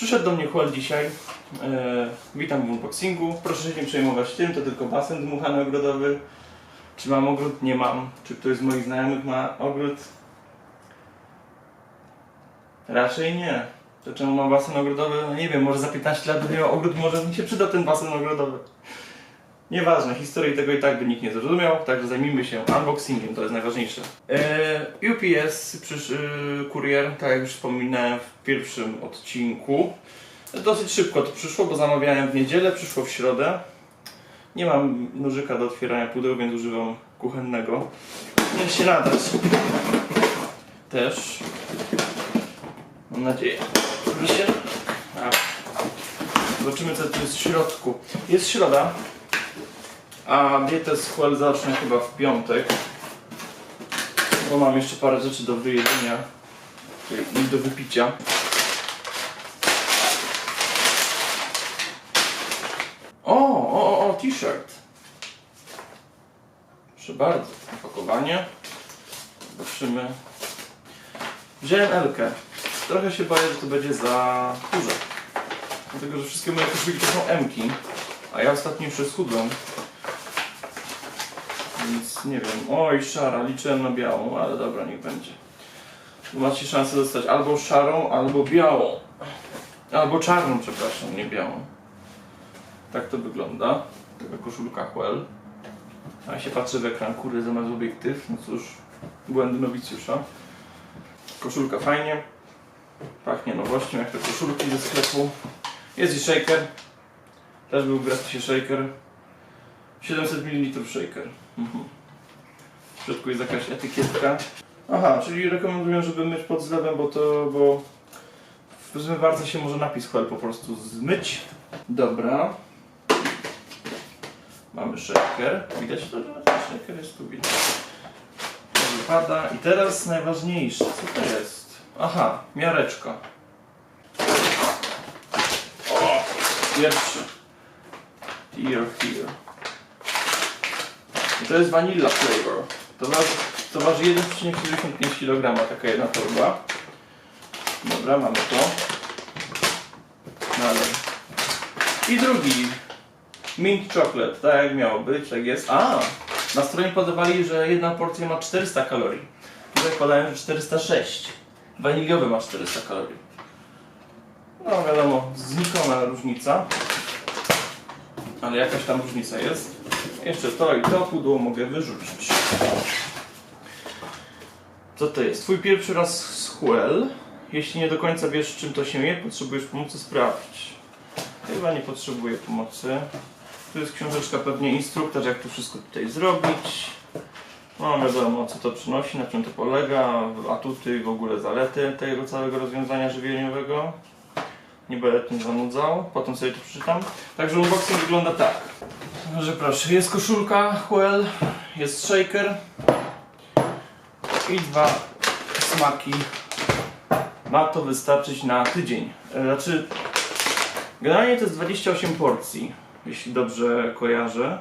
Przyszedł do mnie Huel dzisiaj. E, witam w unboxingu. Proszę się nie przejmować tym, to tylko basen dmuchany ogrodowy. Czy mam ogród? Nie mam. Czy ktoś z moich znajomych ma ogród? Raczej nie. To czemu mam basen ogrodowy? No nie wiem, może za 15 lat będę miał ogród, może mi się przyda ten basen ogrodowy. Nieważne, historii tego i tak by nikt nie zrozumiał, także zajmijmy się unboxingiem, to jest najważniejsze. E, UPS, przysz, e, kurier, tak jak już wspominałem w pierwszym odcinku. Dosyć szybko to przyszło, bo zamawiałem w niedzielę, przyszło w środę. Nie mam nożyka do otwierania pudeł, więc używam kuchennego. Niech się nadać. Też. Mam nadzieję. Zobaczymy co tu jest w środku. Jest środa, a dietę z Huel zacznę chyba w piątek. Bo mam jeszcze parę rzeczy do wyjedzenia i do wypicia. O, o, o, t-shirt. Proszę bardzo, opakowanie. Zobaczymy. Wziąłem Elkę. Trochę się boję, że to będzie za duże. Dlatego, że wszystkie moje koszulki to są M-ki. A ja ostatnio już. Więc nie wiem. Oj, szara, liczyłem na białą, ale dobra, niech będzie. Macie szansę dostać albo szarą, albo białą. Albo czarną, przepraszam, nie białą. Tak to wygląda. Taka koszulka Huel. A się patrzę w ekran, kurde, zamiast obiektyw. No cóż, błędy nowicjusza. Koszulka fajnie. Pachnie nowością, jak te koszulki ze sklepu. Jest i shaker. Też był w gratisie shaker. 700 ml shaker. Mhm. W środku jest jakaś etykietka. Aha, czyli rekomenduję, żeby myć pod zlewem, bo to, bo w zmywarce się może napis Huel po prostu zmyć. Dobra. Mamy shaker. Widać to, shaker jest tu widać. Wypada. I teraz najważniejsze. Co to jest? Aha, miareczka. O, pierwszy. Here, here. To jest vanilla flavor. To waży, to waży 1,75 kg taka jedna torba. Dobra, mamy to. Dalej. I drugi. Mint chocolate, tak jak miało być, tak jest. A, na stronie podawali, że jedna porcja ma 400 kalorii. Tutaj podałem, że 406. Waniliowy ma 400 kalorii. No wiadomo, znikoma różnica. Ale jakaś tam różnica jest. Jeszcze to i to pudło mogę wyrzucić. Co to jest? Twój pierwszy raz z Huel. Jeśli nie do końca wiesz czym to się je, potrzebujesz pomocy sprawdzić. Chyba nie potrzebuję pomocy. Tu jest książeczka, pewnie instruktaż, jak to wszystko tutaj zrobić. No wiadomo, co to przynosi, na czym to polega, atuty i w ogóle zalety tego całego rozwiązania żywieniowego. Nie będę tym zanudzał, potem sobie to przeczytam. Także unboxing wygląda tak. Że proszę, jest koszulka Huel, jest shaker i dwa smaki. Ma to wystarczyć na tydzień. E, Znaczy, generalnie to jest 28 porcji, jeśli dobrze kojarzę.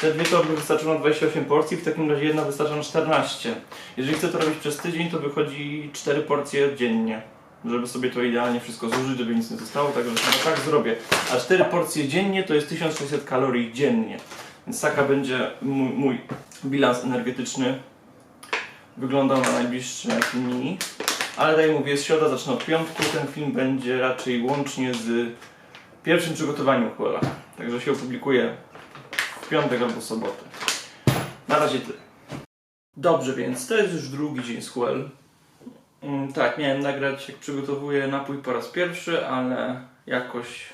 Te dwie torby wystarczą na 28 porcji, w takim razie jedna wystarcza na 14. Jeżeli chcę to robić przez tydzień, to wychodzi 4 porcje dziennie. Żeby sobie to idealnie wszystko zużyć, żeby nic nie zostało, także no tak zrobię. A 4 porcje dziennie to jest 1600 kalorii dziennie. Więc taka będzie mój, mój bilans energetyczny wyglądał na najbliższe dni. Ale tak jak mówię, jest środa, zacznę od piątku. Ten film będzie raczej łącznie z pierwszym przygotowaniem Huela. Także się opublikuje w piątek albo sobotę. Na razie tyle. Dobrze, więc to jest już drugi dzień z Huel. Mm, tak, miałem nagrać jak przygotowuję napój po raz pierwszy, ale jakoś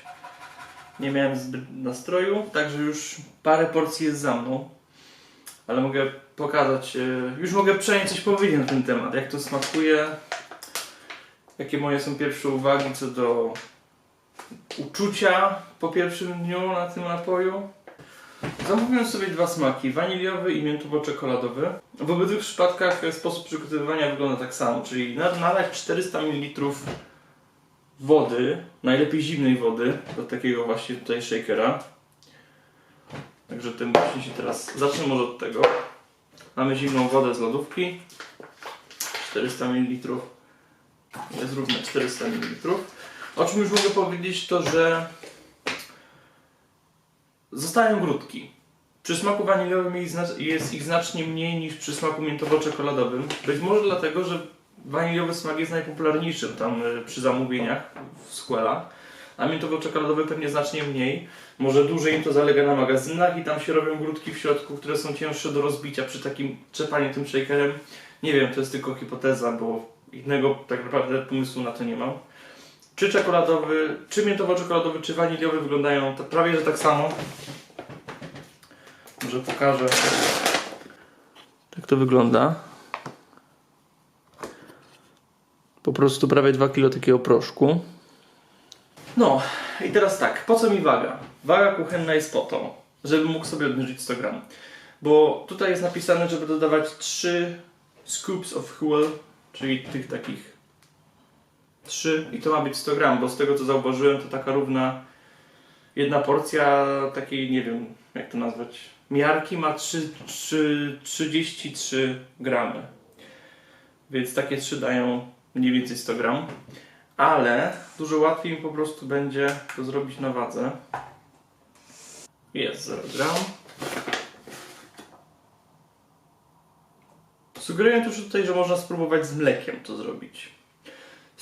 nie miałem zbyt nastroju, także już parę porcji jest za mną. Ale mogę pokazać, e, już mogę przynajmniej coś powiedzieć na ten temat, jak to smakuje, jakie moje są pierwsze uwagi co do uczucia po pierwszym dniu na tym napoju. Zamówiłem sobie dwa smaki, waniliowy i miętowo-czekoladowy. W obydwu przypadkach sposób przygotowywania wygląda tak samo, czyli na- nalać 400 ml wody, najlepiej zimnej wody, do takiego właśnie tutaj shakera. Także tym właśnie się teraz, zacznę może od tego. Mamy zimną wodę z lodówki, 400 ml, jest równe 400 ml. O czym już mogę powiedzieć, to że zostają grudki. Przy smaku waniliowym jest ich znacznie mniej niż przy smaku miętowo-czekoladowym. Być może dlatego, że waniliowy smak jest najpopularniejszym tam y, przy zamówieniach w Squella, a miętowo-czekoladowy pewnie znacznie mniej. Może dłużej im to zalega na magazynach i tam się robią grudki w środku, które są cięższe do rozbicia przy takim czepaniu tym shakerem. Nie wiem, to jest tylko hipoteza, bo innego tak naprawdę pomysłu na to nie mam. Czy czekoladowy, czy miętowo-czekoladowy, czy waniliowy wyglądają prawie że tak samo. Może pokażę. Tak to wygląda. Po prostu prawie 2 kg takiego proszku. No i teraz tak, po co mi waga? Waga kuchenna jest po to, żebym mógł sobie odmierzyć 100 gram. Bo tutaj jest napisane, żeby dodawać 3 scoops of Huel, czyli tych takich 3 i to ma być 100 gram, bo z tego co zauważyłem to taka równa jedna porcja takiej, nie wiem jak to nazwać, miarki ma 3, 3, 33 gramy. Więc takie 3 dają mniej więcej 100 gram. Ale dużo łatwiej mi po prostu będzie to zrobić na wadze. Jest 0 gram. Sugeruję też tutaj, że można spróbować z mlekiem to zrobić.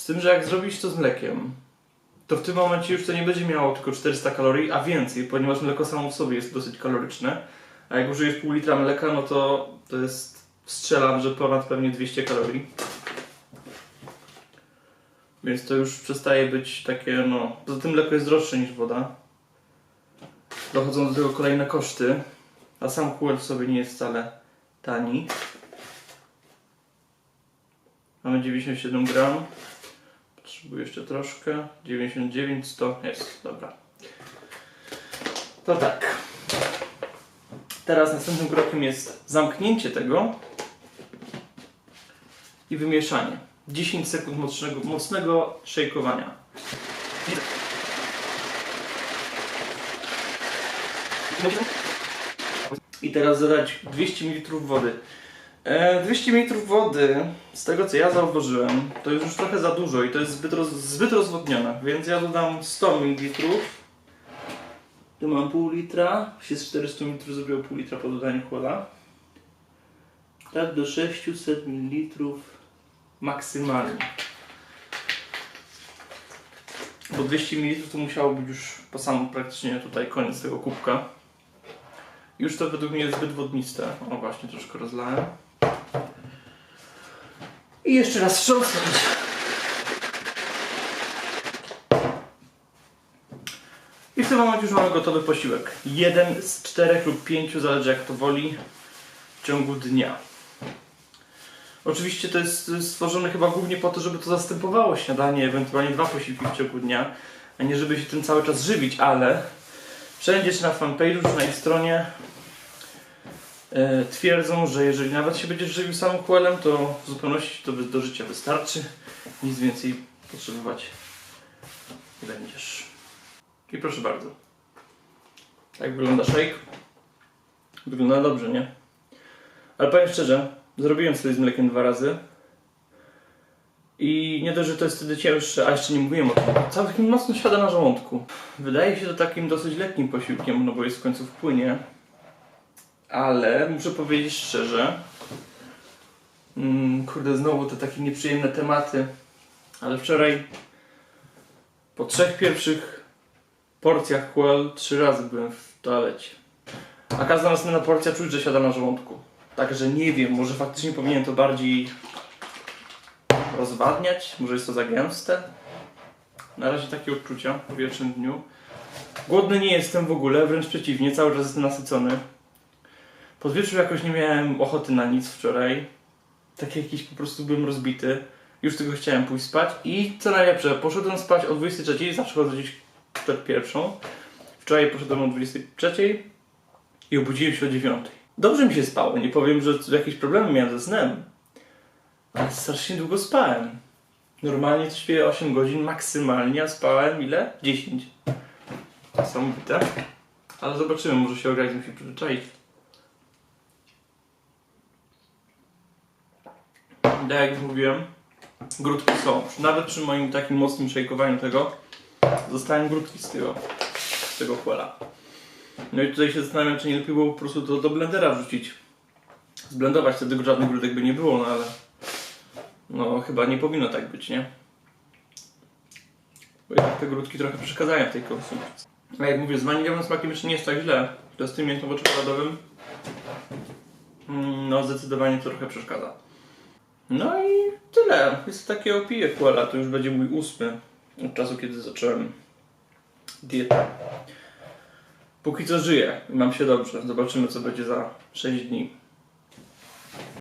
Z tym, że jak zrobić to z mlekiem, to w tym momencie już to nie będzie miało tylko 400 kalorii, a więcej, ponieważ mleko samo w sobie jest dosyć kaloryczne. A jak użyjesz pół litra mleka, no to to jest, strzelam, że ponad pewnie 200 kalorii. Więc to już przestaje być takie, no... Poza tym mleko jest droższe niż woda. Dochodzą do tego kolejne koszty. A sam kółek w sobie nie jest wcale tani. Mamy 97 gram. Potrzebuję jeszcze troszkę. 99, 100. Jest, dobra. To tak. Teraz następnym krokiem jest zamknięcie tego i wymieszanie. 10 sekund mocnego, mocnego szejkowania. I teraz dodać 200 ml wody. E, 200 ml wody, z tego co ja zauważyłem, to jest już trochę za dużo i to jest zbyt, roz, zbyt rozwodnione, więc ja dodam 100 ml. Tu mam pół litra, się z 400 ml zrobiło pół litra po dodaniu chłoda. Tak do 600 ml maksymalnie. Bo 200 ml to musiało być już po sam praktycznie tutaj koniec tego kubka. Już to według mnie jest zbyt wodniste. O właśnie, troszkę rozlałem. I jeszcze raz wstrząsnąć. I w tym momencie już mamy gotowy posiłek. Jeden z czterech lub pięciu, zależy jak to woli, w ciągu dnia. Oczywiście to jest stworzone chyba głównie po to, żeby to zastępowało śniadanie, ewentualnie dwa posiłki w ciągu dnia, a nie żeby się tym cały czas żywić, ale wszędzie, czy na fanpage'u, czy na ich stronie twierdzą, że jeżeli nawet się będziesz żywił samym kłelem, to w zupełności to do życia wystarczy. Nic więcej potrzebować nie będziesz. I proszę bardzo. Tak wygląda shake. Wygląda dobrze, nie? Ale powiem szczerze, zrobiłem sobie z mlekiem dwa razy. I nie dość, że to jest wtedy cięższe, a jeszcze nie mówiłem o tym, całkiem mocno siada na żołądku. Wydaje się to takim dosyć lekkim posiłkiem, no bo jest w końcu w płynie. Ale muszę powiedzieć szczerze, mm, kurde, znowu te takie nieprzyjemne tematy, ale wczoraj po trzech pierwszych porcjach Quell trzy razy byłem w toalecie. A każda następna porcja czuć, że siada na żołądku. Także nie wiem, może faktycznie powinien to bardziej rozwadniać, może jest to za gęste. Na razie takie odczucia po pierwszym dniu. Głodny nie jestem w ogóle, wręcz przeciwnie, cały czas jestem nasycony. Pod wieczór jakoś nie miałem ochoty na nic wczoraj. Tak jakiś po prostu byłem rozbity. Już tylko chciałem pójść spać i co najlepsze, poszedłem spać o 23, zawsze chodzę gdzieś przed pierwszą. Wczoraj poszedłem o 23 i obudziłem się o 9. Dobrze mi się spało, nie powiem, że jakieś problemy miałem ze snem. Ale strasznie długo spałem. Normalnie to śpię 8 godzin maksymalnie, a spałem ile? 10. Niesamowite. Ale zobaczymy, może się organizm się przyzwyczaić. Tak jak już mówiłem, grudki są. Nawet przy moim takim mocnym szejkowaniu tego zostają grudki z tego, z tego chłela. No i tutaj się zastanawiam, czy nie lepiej było po prostu to do blendera wrzucić. Zblendować wtedy żadnych grudek by nie było, no ale no chyba nie powinno tak być, nie? Bo jednak te grudki trochę przeszkadzają w tej konsumpcji. A jak mówię, z waniliowym smakiem jeszcze nie jest tak źle. To z tym miętowo-czekoladowym mm, no zdecydowanie to trochę przeszkadza. No i tyle. Jest takie opije Kuala. To już będzie mój ósmy od czasu, kiedy zacząłem dietę. Póki co żyję i mam się dobrze. Zobaczymy, co będzie za 6 dni.